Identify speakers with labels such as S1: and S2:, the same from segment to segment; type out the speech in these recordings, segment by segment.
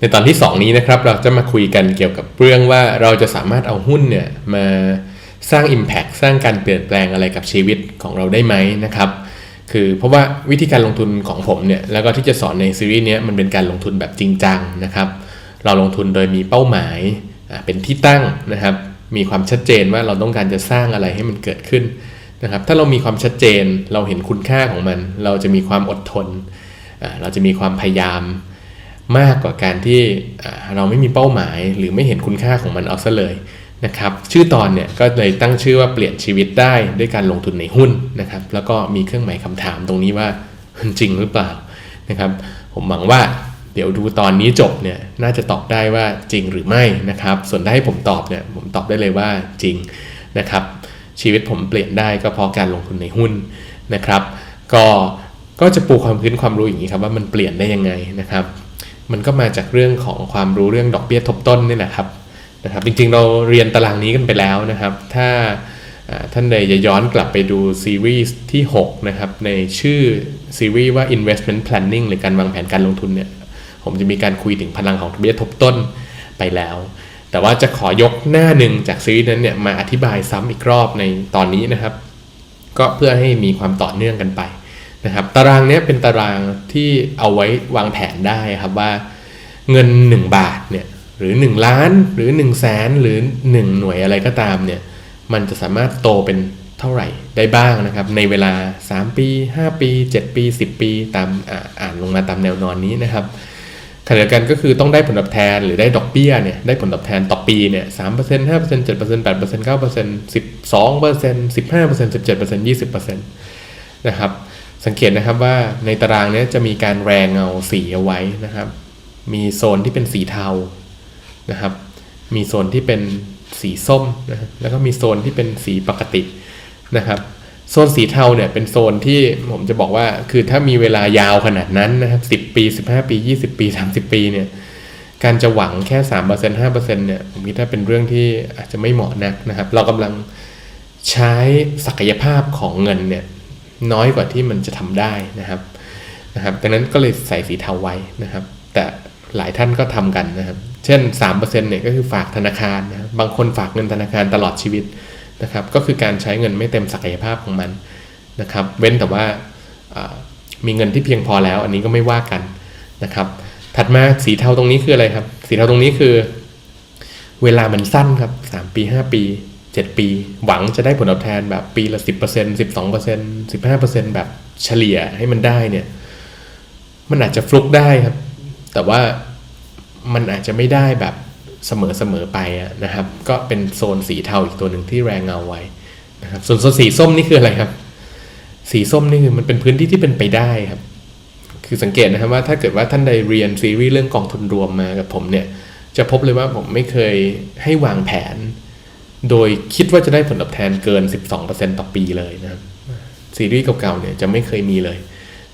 S1: ในตอนที่ 2 นี้นะครับเราจะมาคุยกันเกี่ยวกับเรื่องว่าเราจะสามารถเอาหุ้นเนี่ยมาสร้าง Impact สร้างการเปลี่ยนแปลงอะไรกับชีวิตของเราได้ไหมนะครับคือเพราะว่าวิธีการลงทุนของผมเนี่ยแล้วก็ที่จะสอนในซีรีส์นี้มันเป็นการลงทุนแบบจริงจังนะครับเราลงทุนโดยมีเป้าหมายเป็นที่ตั้งนะครับมีความชัดเจนว่าเราต้องการจะสร้างอะไรให้มันเกิดขึ้นนะครับถ้าเรามีความชัดเจนเราเห็นคุณค่าของมัน เราจะมีความอดทน เราจะมีความพยายาม มากกว่าการที่เราไม่มีเป้าหมาย หรือไม่เห็นคุณค่าของมันเอาซะเลยนะครับชื่อตอนเนี่ยก็เลยตั้งชื่อว่าเปลี่ยนชีวิตได้ด้วยการลงทุนในหุ้นนะครับแล้วก็มีเครื่องหมายคำถามตรงนี้ว่าจริงหรือเปล่านะครับผมหวังว่าเดี๋ยวดูตอนนี้จบเนี่ยน่าจะตอบได้ว่าจริงหรือไม่นะครับส่วนถ้าให้ผมตอบเนี่ยผมตอบได้เลยว่าจริงนะครับชีวิตผมเปลี่ยนได้ก็เพราะการลงทุนในหุ้นนะครับ ก็ก็จะปูความพื้นความรู้อย่างนี้ครับว่ามันเปลี่ยนได้ยังไงนะครับ มันก็มาจากเรื่องของความรู้เรื่องดอกเบี้ยทบต้นนี่แหละครับนะครับ จริงๆเราเรียนตารางนี้กันไปแล้วนะครับ ถ้าท่านใดจะย้อนกลับไปดูซีรีส์ที่ 6 นะครับ ในชื่อซีรีส์ว่า investment planning หรือการวางแผนการลงทุนเนี่ย ผมจะมีการคุยถึงพลังของดอกเบี้ยทบต้นไปแล้ว แต่ว่าจะขอยกหน้าหนึ่งจากซีรีส์นั้นเนี่ยมาอธิบายซ้ำอีกรอบในตอนนี้นะครับ ก็เพื่อให้มีความต่อเนื่องกันไป นะครับตารางนี้เป็นตารางที่เอาไว้วางแผนได้ครับว่าเงิน 1 บาทเนี่ยหรือ 1 ล้านหรือ 1 0 0 0 0แสนหรือ 1 หน่วยอะไรก็ตามเนี่ยมันจะสามารถโตเป็นเท่าไหร่ได้บ้างนะครับ ในเวลา 3 ปี 5 ปี 7 ปี 10 ปี ตามอ่านลงมาตามแนวนอนนี้นะครับขณะเดียวกันก็คือต้องได้ผลตอบแทนหรือได้ดอกเบี้ยเนี่ยได้ผลตอบแทนต่อปีเนี่ยสามเปอร์เซ็นต์ห้าเปอร์เซ็นต์เจ็ดเปอร์เซ็นต์แปดเปอร์เซ็นต์เก้าเปอร์เซ็นต์สิบสองเปอร์เซ็นต์สิบห้าเปอร์เซ็นต์สิบเจ็ดเปอร์เซ็นต์ยี่สิบเปอร์เซ็นต์นะครับ สังเกตนะครับว่าในตารางนี้จะมีการแรงเงาสีเอาไว้นะครับ มีโซนที่เป็นสีเทานะครับ มีโซนที่เป็นสีส้มนะแล้วก็มีโซนที่เป็นสีปกตินะครับโซนสีเทาเนี่ยเป็นโซนที่ผมจะบอกว่าคือถ้ามีเวลายาวขนาดนั้นนะครับ10ปี15ปี20ปี30ปีเนี่ยการจะหวังแค่3% 5%เนี่ยผมคิดว่าเป็นเรื่องที่อาจจะไม่เหมาะนักนะครับ เรากำลังใช้ศักยภาพของเงินเนี่ย น้อยกว่าที่มันจะทำได้นะครับนะครับดังนั้นก็เลยใส่สีเทาไว้นะครับ แต่หลายท่านก็ทำกันนะครับ เช่น3%เนี่ยก็คือฝากธนาคารนะบางคนฝากเงินธนาคารตลอดชีวิตนะครับ ก็คือการใช้เงินไม่เต็มศักยภาพของมันนะครับ เว้นแต่ว่ามีเงินที่เพียงพอแล้ว อันนี้ก็ไม่ว่ากันนะครับ ถัดมาสีเทาตรงนี้คืออะไรครับ สีเทาตรงนี้คือ เวลามันสั้นครับ3ปี 5 ปี 7 ปี หวังจะได้ผลตอบแทนแบบปีละ 10% 12% 15%แบบเฉลี่ยให้มันได้เนี่ย มันอาจจะฟลุกได้ครับ แต่ว่ามันอาจจะไม่ได้แบบเสมอเสมอไปนะครับ ก็เป็นโซนสีเทาอีกตัวหนึ่งที่แรงเงาไว้นะครับ ส่วนโซนสีส้มนี่คืออะไรครับ สีส้มนี่คือมันเป็นพื้นที่ที่เป็นไปได้ครับ คือสังเกตนะครับว่าถ้าเกิดว่าท่านใดเรียนซีรีส์เรื่องกองทุนรวมมากับผมเนี่ย จะพบเลยว่าผมไม่เคยให้วางแผน โดยคิดว่าจะได้ผลตอบแทนเกิน 12%ต่อปีเลยนะครับซีรีส์เก่าๆเนี่ยจะไม่เคยมีเลย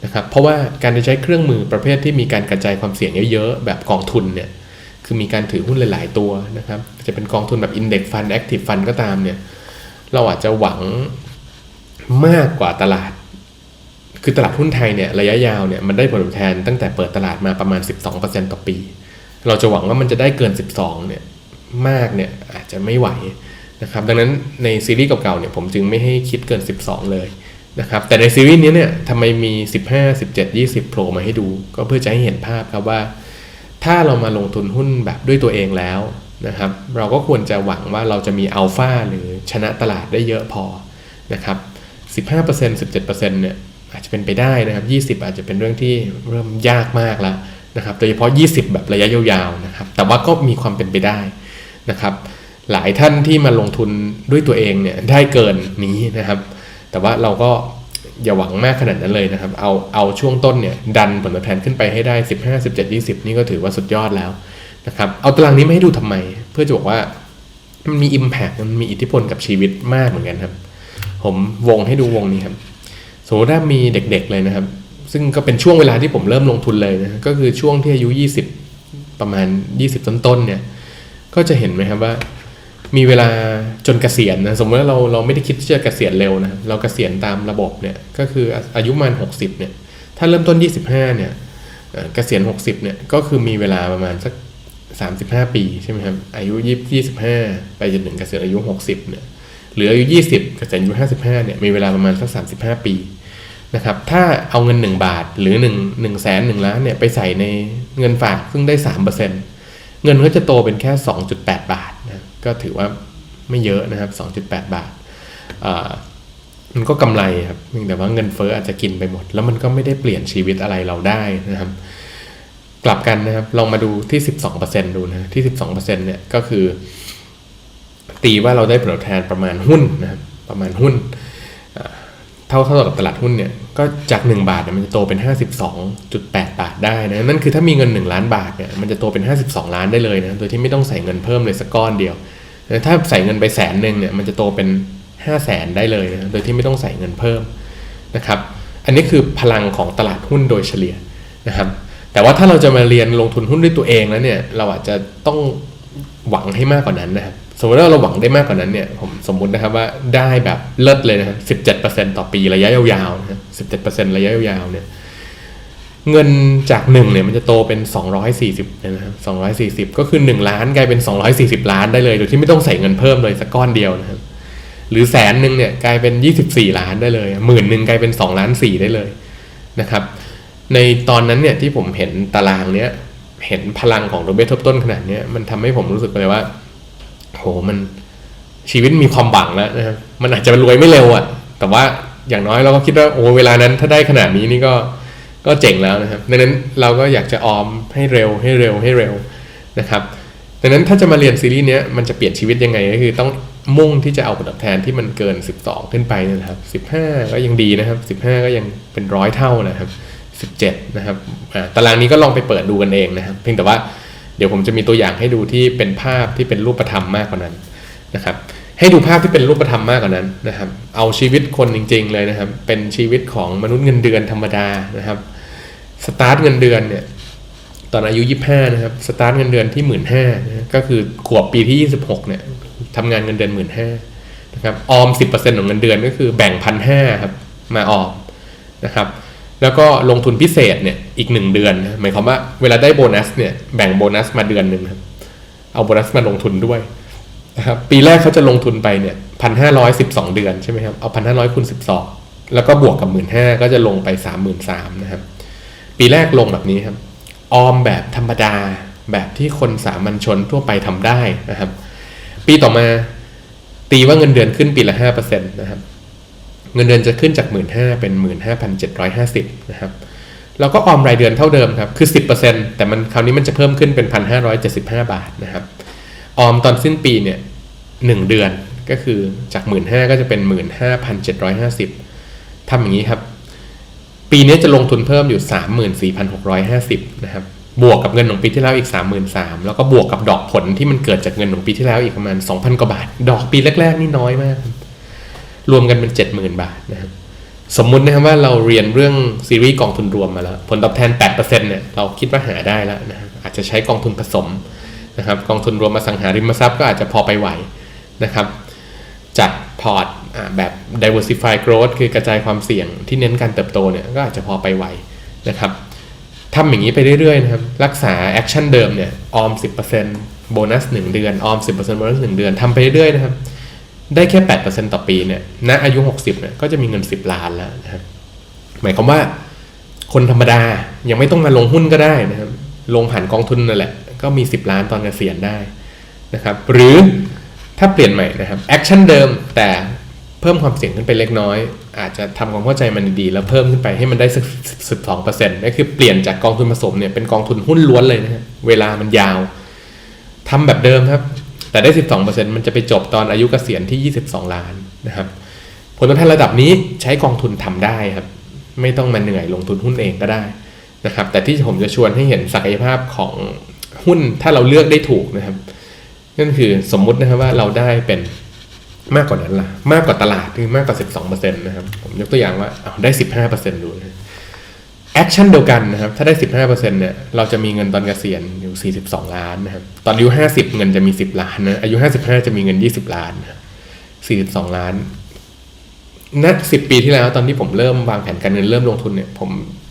S1: นะครับเพราะว่าการจะใช้เครื่องมือประเภทที่มีการกระจายความเสี่ยงเยอะๆ แบบกองทุนเนี่ยคือมีการถือหุ้นหลายๆตัวนะครับ จะเป็นกองทุนแบบ Index Fund Active Fund ก็ตามเนี่ยเราอาจจะหวังมากกว่าตลาด คือตลาดหุ้นไทยเนี่ยระยะยาวเนี่ยมันได้ผลตอบแทนตั้งแต่เปิดตลาดมาประมาณ 12%ต่อปี เราจะหวังว่ามันจะได้เกิน 12เนี่ยมากเนี่ยอาจจะไม่ไหว นะครับดังนั้นในซีรีส์เก่าๆเนี่ยผมจึงไม่ให้คิดเกิน 12 เลยนะครับแต่ในซีรีส์นี้เนี่ยทำไมมี 15 17 20โผล่มาให้ดู ก็เพื่อจะให้เห็นภาพครับว่า ถ้าเรามาลงทุนหุ้นแบบด้วยตัวเองแล้วนะครับเราก็ควรจะหวังว่าเราจะมีอัลฟาหรือชนะตลาดได้เยอะพอนะครับ15% 17%เนี่ยอาจจะเป็นไปได้นะครับ20 อาจจะเป็นเรื่องที่เริ่มยากมากแล้วนะครับโดยเฉพาะ 20 แบบระยะยาวๆนะครับแต่ว่าก็มีความเป็นไปได้นะครับ หลายท่านที่มาลงทุนด้วยตัวเองเนี่ยได้เกินนี้นะครับ แต่ว่าเราก็อย่าหวังมากขนาดนั้นเลยนะครับ เอาเอาช่วงต้นเนี่ยดันผลตอบแทนขึ้นไปให้ได้ 15 17 20 นี่ก็ถือว่าสุดยอดแล้วนะครับ เอาตารางนี้มาให้ดูทำไม เพื่อจะบอกว่ามันมี Impact มันมีอิทธิพลกับชีวิตมากเหมือนกันครับ ผมวงให้ดูวงนี้ครับสมมติถ้ามีเด็กๆเลยนะครับ ซึ่งก็เป็นช่วงเวลาที่ผมเริ่มลงทุนเลยนะก็คือช่วงที่อายุ 20 ประมาณ 20 ต้นๆเนี่ย ก็จะเห็นไหมครับว่า มีเวลาจนเกษียณนะสมมติว่าเราเราไม่ได้คิดที่จะเกษียณเร็วนะเราเกษียณตามระบบเนี่ยก็คืออายุประมาณ60เนี่ยถ้าเริ่มต้น25เนี่ยเอ่อเกษียณ60เนี่ยก็คือมีเวลาประมาณสัก35ปีใช่ไหมครับอายุ20 25ไปจนถึงเกษียณอายุ60เนี่ยหรืออายุ20เกษียณอายุ55เนี่ยมีเวลาประมาณสัก35ปีนะครับถ้าเอาเงิน1บาทหรือ1 1แสน1ล้านเนี่ยไปใส่ในเงินฝากซึ่งได้3%เปอร์เซ็นเงินก็จะโตเป็นแค่2.8บาท ก็ถือว่าไม่เยอะนะครับ 2.8 บาทอ่ามันก็กำไรครับเพียงแต่ว่าเงินเฟ้ออาจจะกินไปหมด แล้วมันก็ไม่ได้เปลี่ยนชีวิตอะไรเราได้นะครับ กลับกันนะครับ ลองมาดูที่ 12%ดูนะที่ 12%เนี่ยก็คือ ตีว่าเราได้ผลตอบแทนประมาณหุ้นนะครับประมาณหุ้นเท่าเท่ากับตลาดหุ้นเนี่ยก็จาก 1 บาทเนี่ยมันจะโตเป็น 52.8 บาทได้นะนั่นคือถ้ามีเงิน 1 ล้านบาทเนี่ยมันจะโตเป็น 52 ล้านได้เลยนะโดยที่ไม่ต้องใส่เงินเพิ่มเลยสักก้อนเดียว ถ้าใส่เงินไปแสนหนึ่งเนี่ยมันจะโตเป็น 5 0 0แสนได้เลยนะโดยที่ไม่ต้องใส่เงินเพิ่มนะครับ อันนี้คือพลังของตลาดหุ้นโดยเฉลี่ยนะครับ แต่ว่าถ้าเราจะมาเรียนลงทุนหุ้นด้วยตัวเองแล้วเนี่ยเราอาจจะต้องหวังให้มากกว่านั้นนะครับสมมติว่าเราหวังได้มากกว่านั้นเนี่ยผมสมมุตินะครับว่าได้แบบเลิศเลยนะครับ 17%ต่อปีระยะยาวๆนะครับ17%ระยะยาวๆเนี่ย เงินจากหนึ่งเนี่ยมันจะโตเป็น 240นะครับ240 ก็คือ 1 ล้านกลายเป็น 240 ล้านได้เลยโดยที่ไม่ต้องใส่เงินเพิ่มเลยสักก้อนเดียวนะครับหรือแสนหนึ่งเนี่ยกลายเป็น 24 ล้านได้เลยหมื่นหนึ่งกลายเป็น2ล้าน4ได้เลยนะครับในตอนนั้นเนี่ยที่ผมเห็นตารางเนี้ยเห็นพลังของโรเบิร์ตทบต้นขนาดเนี้ยมันทำให้ผมรู้สึกเลยว่าโหมันชีวิตมีความหวังแล้วนะครับมันอาจจะรวยไม่เร็วอะ่ะแต่ว่าอย่างน้อยเราก็คิดว่าโอ้เวลานั้นถ้าได้ขนาดนี้นี่ก็ ก็เจ๋งแล้วนะครับ ดังนั้นเราก็อยากจะออมให้เร็วให้เร็วให้เร็วนะครับ ดังนั้นถ้าจะมาเรียนซีรีส์เนี้ยมันจะเปลี่ยนชีวิตยังไงก็คือต้องมุ่งที่จะเอาผลตอบแทนที่มันเกิน 12 ขึ้นไปนะครับ 15 ก็ยังดีนะครับ 15 ก็ยังเป็นร้อยเท่านะครับ 17 นะครับตารางนี้ก็ลองไปเปิดดูกันเองนะครับ เพียงแต่ว่าเดี๋ยวผมจะมีตัวอย่างให้ดูที่เป็นภาพที่เป็นรูปธรรมมากกว่านั้นนะครับให้ดูภาพที่เป็นรูปธรรมมากกว่านั้นนะครับ เอาชีวิตคนจริง ๆ เลยนะครับ เป็นชีวิตของมนุษย์เงินเดือนธรรมดานะครับ สตาร์ทเงินเดือนเนี่ยตอนอายุ 25 นะครับสตาร์ทเงินเดือนที่ 1 5ื่นนะก็คือขวบปีที่ 26 เนี่ยทำงานเงินเดือน 1 5ื่นนะครับออม 10%ของเงินเดือนก็คือแบ่งพันห้าครับมาออมนะครับแล้วก็ลงทุนพิเศษเนี่ยอีก 1 เดือนนะหมายความว่าเวลาได้โบนัสเนี่ยแบ่งโบนัสมาเดือนหนึ่งครับเอาโบนัสมาลงทุนด้วยนะครับปีแรกเขาจะลงทุนไปเนี่ยพันห้าร้อยสิบสองเดือนใช่ไหมครับเอาพันห้าร้อยคูณสิบสองแล้วก็บวกกับหมื่นห้าก็จะลงไปสามหมื่นสามนะครับ ปีแรกลงแบบนี้ครับ ออมแบบธรรมดา แบบที่คนสามัญชนทั่วไปทำได้นะครับ ปีต่อมาตีว่าเงินเดือนขึ้นปีละห้าเปอร์เซ็นต์นะครับ เงินเดือนจะขึ้นจากหมื่นห้าเป็นหมื่นห้าพันเจ็ดร้อยห้าสิบนะครับแล้วก็ออมรายเดือนเท่าเดิมครับ คือสิบเปอร์เซ็นต์แต่มันคราวนี้มันจะเพิ่มขึ้นเป็นพันห้าร้อยเจ็ดสิบห้าบาทนะครับ ออมตอนสิ้นปีเนี่ยหนึ่งเดือนก็คือจากหมื่นห้าก็จะเป็นหมื่นห้าพันเจ็ดร้อยห้าสิบทำอย่างนี้ครับ ปีนี้จะลงทุนเพิ่มอยู่ 34,650 นะครับ บวกกับเงินของปีที่แล้วอีก 33,000แล้วก็บวกกับดอกผลที่มันเกิดจากเงินของปีที่แล้วอีกประมาณ 2,000 กว่าบาท ดอกปีแรก ๆ นี่น้อยมาก รวมกันเป็น 70,000 บาทนะครับ สมมุตินะครับว่าเราเรียนเรื่องซีรีส์กองทุนรวมมาแล้ว ผลตอบแทน 8%เนี่ย เราคิดว่าหาได้แล้วนะครับอาจจะใช้กองทุนผสมนะครับ กองทุนรวมมาสังหาริมทรัพย์ก็อาจจะพอไปไหวนะครับ จัดพอร์ต แบบ diversify growth คือกระจายความเสี่ยงที่เน้นการเติบโตเนี่ยก็อาจจะพอไปไหวนะครับทำอย่างนี้ไปเรื่อยๆนะครับ รักษาแอคชั่นเดิมเนี่ยออม 10%โบนัส 1 เดือน ออม 10%โบนัส 1 เดือนทำไปเรื่อยๆนะครับ ได้แค่ 8%ต่อปีเนี่ยณอายุ 60เนี่ยก็จะมีเงิน 10 ล้านแล้วนะครับ หมายความว่าคนธรรมดายังไม่ต้องมาลงหุ้นก็ได้นะครับ ลงผ่านกองทุนนั่นแหละ ก็มี 10 ล้านตอนเกษียณได้นะครับ หรือถ้าเปลี่ยนใหม่นะครับแอคชั่นเดิมแต่ เพิ่มความเสี่ยงขึ้นไปเล็กน้อย อาจจะทำความเข้าใจมันดีๆแล้วเพิ่มขึ้นไปให้มันได้สักสิบสองเปอร์เซ็นต์นั่นคือเปลี่ยนจากกองทุนผสมเนี่ยเป็นกองทุนหุ้นล้วนเลยนะเวลามันยาวทำแบบเดิมครับ แต่ได้สิบสองเปอร์เซ็นต์มันจะไปจบตอนอายุเกษียณที่ยี่สิบสองล้านนะครับ ผลตอบแทนระดับนี้ใช้กองทุนทำได้ครับ ไม่ต้องมาเหนื่อยลงทุนหุ้นเองก็ได้นะครับ แต่ที่ผมจะชวนให้เห็นศักยภาพของหุ้นถ้าเราเลือกได้ถูกนะครับนั่นคือสมมุตินะครับว่าเราได้เป็น มากกว่านั้นล่ะ มากกว่าตลาดคือมากกว่า 12%นะครับ ผมยกตัวอย่างว่าเอาได้ 15%ดูนะแอคชั่นเดียวกันนะครับ ถ้าได้ 15%เนี่ยเราจะมีเงินตอนเกษียณอยู่ 42 ล้านนะครับ ตอนอายุ 50 เงินจะมี 10 ล้านนะอายุ 55 จะมีเงิน 20 ล้านนะครับ42 ล้านณ10 ปีที่แล้วตอนที่ผมเริ่มวางแผนการเงินเริ่มลงทุนเนี่ย ผม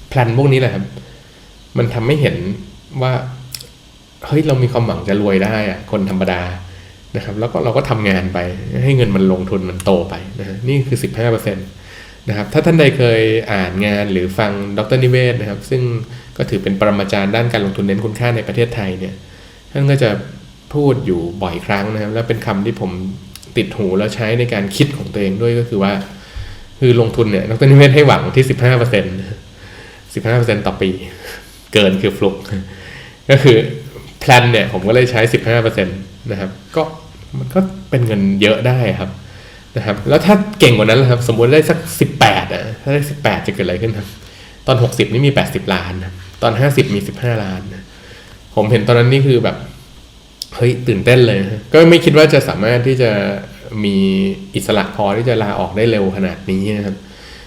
S1: แพลนพวกนี้แหละครับ มันทำให้เห็นว่าเฮ้ยเรามีความหวังจะรวยได้อะคนธรรมดา นะครับแล้วก็เราก็ทำงานไปให้เงินมันลงทุนมันโตไปนะนี่คือ 15%นะครับถ้าท่านใดเคยอ่านงานหรือฟังดรนิเวศนะครับ ซึ่งก็ถือเป็นปรมาจารย์ด้านการลงทุนเน้นคุณค่าในประเทศไทยเนี่ยท่านก็จะพูดอยู่บ่อยครั้งนะครับ แล้วเป็นคำที่ผมติดหูแล้วใช้ในการคิดของตัวเองด้วยก็คือว่า คือลงทุนเนี่ยดรนิเวศให้หวังที่ 15% 15%ต่อปี เกินคือฟลุกก็คือแพลนเนี่ยผมก็เลยใช้ 15%นะครับก็ มันก็เป็นเงินเยอะได้ครับนะครับ แล้วถ้าเก่งกว่านั้นละครับ สมมติได้สัก 18อะถ้าได้ 18 จะเกิดอะไรขึ้นครับ ตอน 60 นี่มี 80 ล้านนะตอน 50 มี 15 ล้านนะผมเห็นตอนนั้นนี่คือแบบเฮ้ยตื่นเต้นเลย ก็ไม่คิดว่าจะสามารถที่จะมีอิสระพอที่จะลาออกได้เร็วขนาดนี้นะครับ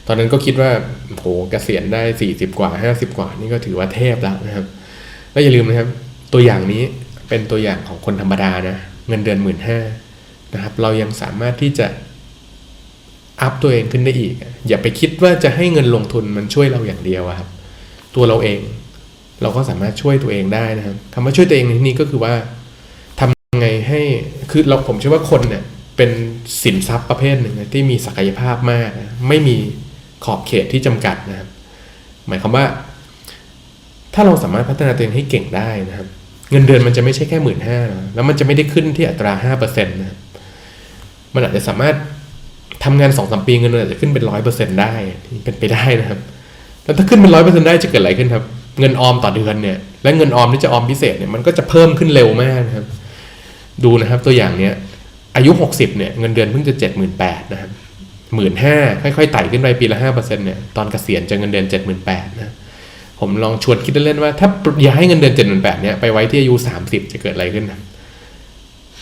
S1: ตอนนั้นก็คิดว่าโหเกษียณได้ 40 กว่า 50 กว่านี่ก็ถือว่าเทพแล้วนะครับ แล้วอย่าลืมนะครับ ตัวอย่างนี้เป็นตัวอย่างของคนธรรมดานะ เงินเดือนหมื่นห้านะครับ เรายังสามารถที่จะอัพตัวเองขึ้นได้อีก อย่าไปคิดว่าจะให้เงินลงทุนมันช่วยเราอย่างเดียวครับ ตัวเราเองเราก็สามารถช่วยตัวเองได้นะครับคำว่าช่วยตัวเองในที่นี้ก็คือว่าทำยังไงให้คือเราผมเชื่อว่าคนเนี่ยเป็นสินทรัพย์ประเภทหนึ่งนะที่มีศักยภาพมากนะไม่มีขอบเขตที่จำกัดนะครับ หมายความว่า ถ้าเราสามารถพัฒนาตัวเองให้เก่งได้นะครับ เงินเดือนมันจะไม่ใช่แค่หมื่นห้าแล้วมันจะไม่ได้ขึ้นที่อัตราห้าเปอร์เซ็นต์นะครับมันอาจจะสามารถทำงานสองสามปีเงินเดือนอาจจะขึ้นเป็นร้อยเปอร์เซ็นต์ได้เป็นไปได้นะครับ แล้วถ้าขึ้นเป็นร้อยเปอร์เซ็นต์ได้จะเกิดอะไรขึ้นครับ เงินออมต่อเดือนเนี่ย และเงินออมที่จะออมพิเศษเนี่ยมันก็จะเพิ่มขึ้นเร็วมากนะครับ ดูนะครับตัวอย่างเนี้ยอายุหกสิบเนี่ยเงินเดือนเพิ่งจะเจ็ดหมื่นแปดนะครับหมื่นห้าค่อยๆไต่ขึ้นไปปีละห้าเปอร์เซ็นต์เนี่ยตอนเกษียณจะเงินเดือนเจ็ดหมื่นแปดนะ ผมลองชวนคิดเล่นๆว่า ถ้าย้ายเงินเดือนเจ็ดหมื่นแปดเนี่ยไปไว้ที่อายุสามสิบจะเกิดอะไรขึ้นนะ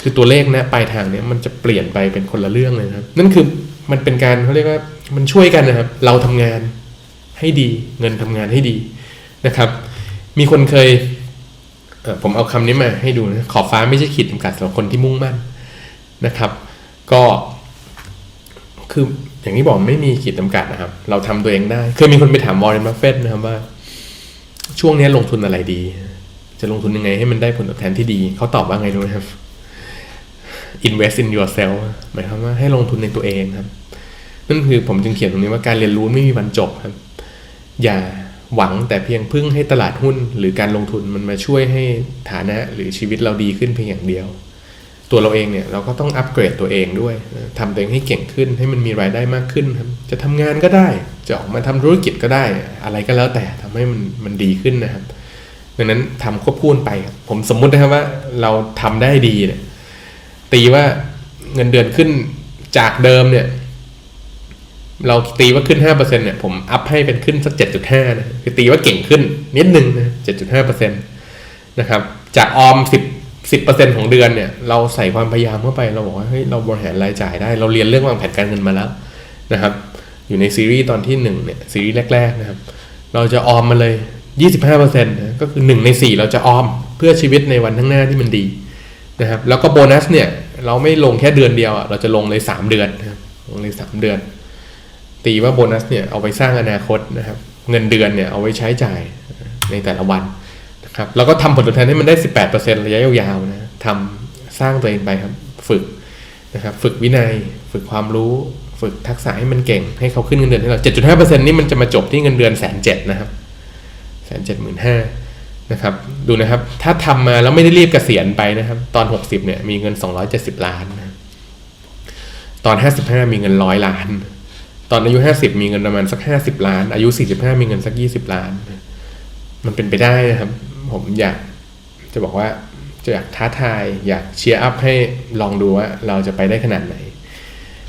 S1: คือตัวเลขนะปลายทางเนี่ยมันจะเปลี่ยนไปเป็นคนละเรื่องเลยครับ นั่นคือมันเป็นการเขาเรียกว่ามันช่วยกันนะครับ เราทำงานให้ดีเงินทำงานให้ดีนะครับ มีคนเคยเผมเอาคำนี้มาให้ดูนะขอบฟ้าไม่ใช่ขีดจำกัดสำหรับคนที่มุ่งมั่นนะครับ ก็คืออย่างที่บอกไม่มีขีดจำกัดนะครับ เราทำตัวเองได้ เคยมีคนไปถามวอร์เรนบัฟเฟตนะครับว่า ช่วงนี้ลงทุนอะไรดี จะลงทุนยังไงให้มันได้ผลตอบแทนที่ดี เขาตอบว่าไงรู้ไหมครับ invest in yourself หมายความว่าให้ลงทุนในตัวเองครับ นั่นคือผมจึงเขียนตรงนี้ว่าการเรียนรู้ไม่มีวันจบครับ อย่าหวังแต่เพียงพึ่งให้ตลาดหุ้น หรือการลงทุนมันมาช่วยให้ฐานะหรือชีวิตเราดีขึ้นเพียงอย่างเดียว ตัวเราเองเนี่ยเราก็ต้องอัปเกรดตัวเองด้วยทำตัวเองให้เก่งขึ้นให้มันมีรายได้มากขึ้นครับจะทำงานก็ได้ จะออกมาทำธุรกิจก็ได้ อะไรก็แล้วแต่ทำให้มันมันดีขึ้นนะครับ ดังนั้นทำควบคู่กันไปครับผมสมมุตินะครับว่าเราทำได้ดีเนี่ยตีว่าเงินเดือนขึ้นจากเดิมเนี่ย เราตีว่าขึ้นห้าเปอร์เซ็นเนี่ยผมอัพให้เป็นขึ้นสักเจ็ดจุดห้านะคือตีว่าเก่งขึ้นนิดนึงนะเจ็ดจุดห้าเปอร์เซ็นตนะครับจากออมสิ สิบเปอร์เซ็นของเดือนเนี่ย เราใส่ความพยายามเข้าไปเราบอกว่าเฮ้ยเราบริหารรายจ่ายได้ เราเรียนเรื่องวางแผนการเงินมาแล้วนะครับ อยู่ในซีรีส์ตอนที่หนึ่งเนี่ยซีรีส์แรกๆนะครับ เราจะออมมาเลยยี่สิบห้าเปอร์เซ็นต์ก็คือหนึ่งในสี่เราจะออมเพื่อชีวิตในวันข้างหน้าที่มันดีนะครับ แล้วก็โบนัสเนี่ยเราไม่ลงแค่เดือนเดียวอะเราจะลงเลยสามเดือนนะครับลงเลยสามเดือน ตีว่าโบนัสเนี่ยเอาไปสร้างอนาคตนะครับ เงินเดือนเนี่ยเอาไว้ใช้จ่ายในแต่ละวัน ครับแล้วก็ทำผลตอบแทนให้มันได้สิบแปดเปอร์เซ็นระยะยาวๆนะทำสร้างตัวเองไปครับ ฝึกนะครับฝึกวินัย ฝึกความรู้ ฝึกทักษะให้มันเก่ง ให้เขาขึ้นเงินเดือนให้เราเจ็ดจุดห้าเปอร์เซ็นนี่มันจะมาจบที่เงินเดือนแสนเจ็ดนะครับแสนเจ็ดหมื่นห้านะครับดูนะครับ ถ้าทำมาแล้วไม่ได้รีบเกษียณไปนะครับ ตอน 60เนี่ยมีเงิน 270 ล้านนะตอน 55 มีเงินร้อยล้าน ตอนอายุ 50 มีเงินประมาณสัก 50 ล้าน อายุ 45 มีเงินสัก 20 ล้าน มันเป็นไปได้นะครับ ผมอยากจะบอกว่าจะอยากท้าทาย อยากเชียร์อัพให้ลองดูว่าเราจะไปได้ขนาดไหน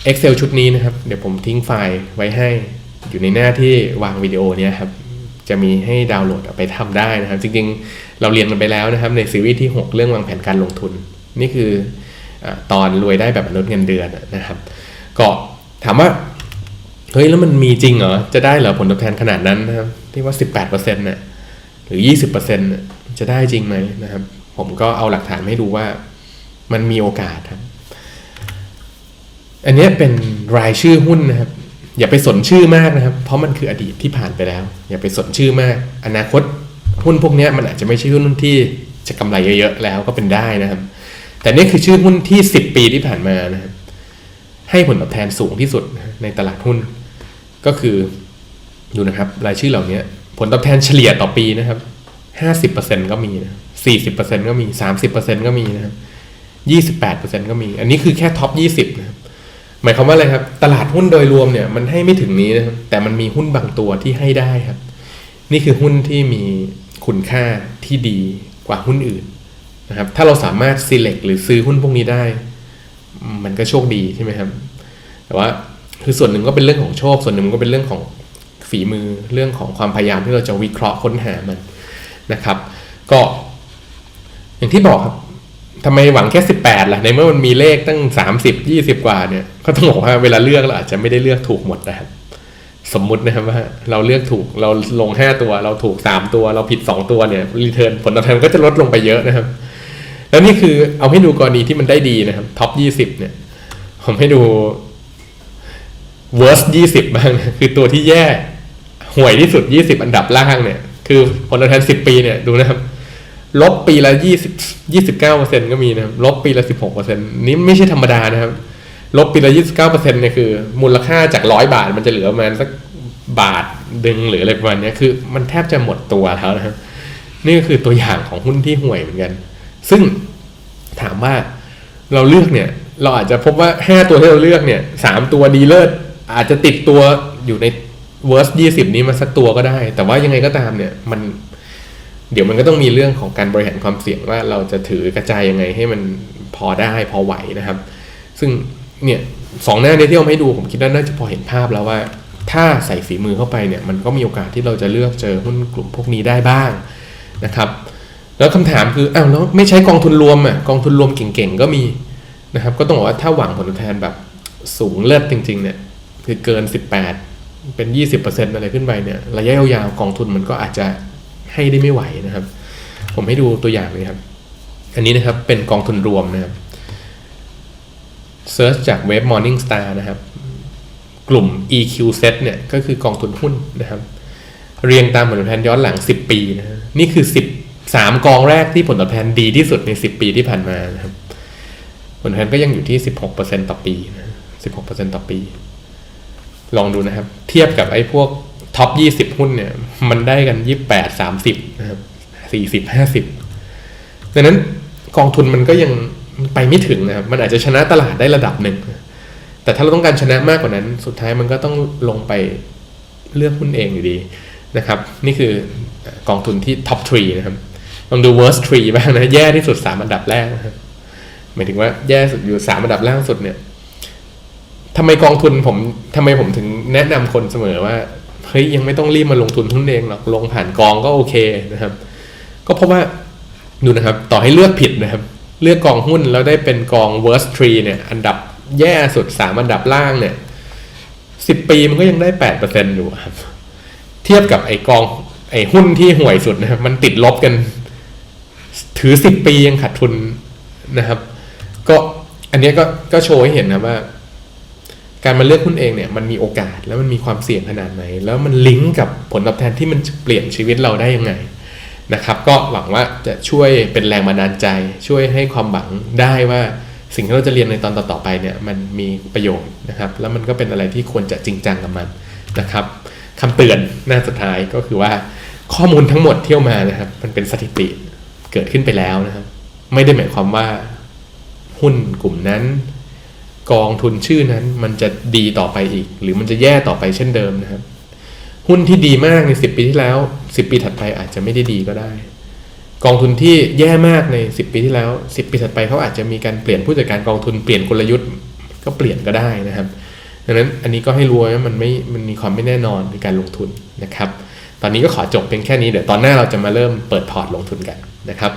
S1: Excel ชุดนี้นะครับ เดี๋ยวผมทิ้งไฟล์ไว้ให้อยู่ในหน้าที่วางวิดีโอเนี้ยครับ จะมีให้ดาวน์โหลดเอาไปทำได้นะครับ จริงๆ เราเรียนกันไปแล้วนะครับ ในซีรีส์ที่ 6 เรื่องวางแผนการลงทุน นี่คืออตอนรวยได้แบบมนุษย์เงินเดือนนะครับ ก็ถามว่า เฮ้ย แล้วมันมีจริงเหรอ จะได้เหรอผลตอบแทนขนาดนั้นนะครับ ที่ว่า 18%น่ะหรือ 20%น่ะ จะได้จริงไหมนะครับ ผมก็เอาหลักฐานให้ดูว่ามันมีโอกาสครับ อันนี้เป็นรายชื่อหุ้นนะครับ อย่าไปสนชื่อมากนะครับ เพราะมันคืออดีตที่ผ่านไปแล้ว อย่าไปสนชื่อมาก อนาคตหุ้นพวกนี้มันอาจจะไม่ใช่หุ้นที่จะกำไรเยอะๆแล้วก็เป็นได้นะครับ แต่นี่คือชื่อหุ้นที่ 10 ปีที่ผ่านมานะครับ ให้ผลตอบแทนสูงที่สุดในตลาดหุ้น ก็คือดูนะครับ รายชื่อเหล่านี้ผลตอบแทนเฉลี่ยต่อปีนะครับ ห้าสิบเปอร์เซ็นก็มีนะสี่สิบเปอร์เซ็นก็มีสามสิบเปอร์เซ็นก็มีนะครับยี่สิบแปดเปอร์เซ็นก็มี อันนี้คือแค่ท็อปยี่สิบนะครับหมายความว่าอะไรครับ ตลาดหุ้นโดยรวมเนี่ยมันให้ไม่ถึงนี้นะครับแต่มันมีหุ้นบางตัวที่ให้ได้ครับ นี่คือหุ้นที่มีคุณค่าที่ดีกว่าหุ้นอื่นนะครับ ถ้าเราสามารถ select หรือซื้อหุ้นพวกนี้ได้ มันก็โชคดีใช่ไหมครับ แต่ว่าคือส่วนหนึ่งก็เป็นเรื่องของโชค ส่วนหนึ่งก็เป็นเรื่องของฝีมือ เรื่องของความพยายามที่เราจะวิเคราะห์ค้นหามัน นะครับ ก็อย่างที่บอกครับทำไมหวังแค่ 18ล่ะในเมื่อมันมีเลขตั้ง 30 20 กว่าเนี่ยก็ต้องบอกว่าเวลาเลือกเราอาจจะไม่ได้เลือกถูกหมดนะครับสมมุตินะครับว่าเราเลือกถูกเราลง 5 ตัว เราถูก 3 ตัว เราผิด 2 ตัวเนี่ยรีเทิร์นผลตอบแทนก็จะลดลงไปเยอะนะครับ แล้วนี่คือเอาให้ดูกรณีที่มันได้ดีนะครับท็อป 20 เนี่ย ผมให้ดู worst 20 บ้างนะคือตัวที่แย่ห่วยที่สุด 20 อันดับล่างเนี่ย คือผลตอบแทน10ปีเนี่ยดูนะครับลบปีละ20 29เปอร์เซ็นก็มีนะครับลบปีละ16เปอร์เซ็นนี้ไม่ใช่ธรรมดานะครับ ลบปีละ29เปอร์เซ็นเนี่ยคือ มูลค่าจากร้อยบาทมันจะเหลือประมาณสักบาทดึงหรืออะไรประมาณนี้คือ มันแทบจะหมดตัวแล้วนะครับนี่ก็คือตัวอย่างของหุ้นที่ห่วยเหมือนกัน ซึ่งถามว่าเราเลือกเนี่ย เราอาจจะพบว่า 5 ตัวที่เราเลือกเนี่ยสตัวดีเลิศอาจจะติดตัวอยู่ใน worst 20นี้มาสักตัวก็ได้ แต่ว่ายังไงก็ตามเนี่ยมันเดี๋ยวมันก็ต้องมีเรื่องของการบริหารความเสี่ยงว่าเราจะถือกระจายยังไงให้มันพอได้พอไหวนะครับ ซึ่งเนี่ยสองหน้านี้ที่เอามาให้ดูผมคิดว่าน่าจะพอเห็นภาพแล้วว่า ถ้าใส่ฝีมือเข้าไปเนี่ยมันก็มีโอกาสที่เราจะเลือกเจอหุ้นกลุ่มพวกนี้ได้บ้างนะครับ แล้วคำถามคืออ้าวแล้วไม่ใช้กองทุนรวมอะกองทุนรวมเก่งๆก็มีนะครับ ก็ต้องบอกว่าถ้าหวังผลตอบแทนแบบสูงเลิศจริงๆเนี่ยคือเกิน 18 เป็น 20%อะไรขึ้นไปเนี่ยระยะยาวๆกองทุนมันก็อาจจะให้ได้ไม่ไหวนะครับ ผมให้ดูตัวอย่างเลยครับ อันนี้นะครับเป็นกองทุนรวมนะครับเซิร์ชจากเว็บ Morningstar นะครับ กลุ่ม EQ Set เนี่ยก็คือกองทุนหุ้นนะครับ เรียงตามผลตอบแทนย้อนหลัง 10 ปีนะนี่คือ 10 3 กองแรกที่ผลตอบแทนดีที่สุดใน 10 ปีที่ผ่านมานะครับ ผลตอบแทนก็ยังอยู่ที่ 16%ต่อปีนะ16%ต่อปี ลองดูนะครับ เทียบกับไอ้พวกท็อป20หุ้นเนี่ย มันได้กัน28 30นะครับ40 50ดังนั้นกองทุนมันก็ยังไปไม่ถึงนะครับ มันอาจจะชนะตลาดได้ระดับหนึ่ง แต่ถ้าเราต้องการชนะมากกว่านั้น สุดท้ายมันก็ต้องลงไปเลือกหุ้นเองอยู่ดีนะครับ นี่คือกองทุนที่ท็อปทรีนะครับลองดู worst tree บ้างนะ แย่ที่สุด3อันดับแรกนะครับหมายถึงว่าแย่สุดอยู่3อันดับล่างสุดเนี่ย ทำไมกองทุนผมทำไมผมถึงแนะนำคนเสมอว่าเฮ้ยยังไม่ต้องรีบมาลงทุนหุ้นเองหรอกลงผ่านกองก็โอเคนะครับ ก็เพราะว่าดูนะครับต่อให้เลือกผิดนะครับ เลือกกองหุ้นแล้วได้เป็นกอง worst tree เนี่ย อันดับแย่สุดสามอันดับล่างเนี่ยสิบปีมันก็ยังได้แปดเปอร์เซ็นอยู่ครับ เทียบกับไอ้กองไอ้หุ้นที่ห่วยสุดนะครับ มันติดลบกัน ถือสิบปียังขาดทุนนะครับ ก็อันนี้ก็ก็โชว์ให้เห็นนะว่า การมาเลือกหุ้นเองเนี่ยมันมีโอกาสแล้วมันมีความเสี่ยงขนาดไหน แล้วมันลิงก์กับผลตอบแทนที่มันจะเปลี่ยนชีวิตเราได้ยังไงนะครับก็หวังว่าจะช่วยเป็นแรงบันดาลใจ ช่วยให้ความหวังได้ว่าสิ่งที่เราจะเรียนในตอนต่อๆไปเนี่ยมันมีประโยชน์นะครับ แล้วมันก็เป็นอะไรที่ควรจะจริงจังกับมันนะครับคำเตือนหน้าสุดท้ายก็คือว่าข้อมูลทั้งหมดเที่ยวมานะครับ มันเป็นสถิติเกิดขึ้นไปแล้วนะครับ ไม่ได้หมายความว่าหุ้นกลุ่มนั้น กองทุนชื่อนั้นมันจะดีต่อไปอีก หรือมันจะแย่ต่อไปเช่นเดิมนะครับ หุ้นที่ดีมากในสิบปีที่แล้วสิบปีถัดไปอาจจะไม่ได้ดีก็ได้ กองทุนที่แย่มากในสิบปีที่แล้วสิบปีถัดไปเขาอาจจะมีการเปลี่ยนผู้จัดการกองทุนเปลี่ยนกลยุทธ์ก็เปลี่ยนก็ได้นะครับดังนั้นอันนี้ก็ให้รู้ว่ามันไม่มันมีความไม่แน่นอนในการลงทุนนะครับ ตอนนี้ก็ขอจบเพียงแค่นี้เดี๋ยวตอนหน้าเราจะมาเริ่มเปิดพอร์ตลงทุนกันนะครับ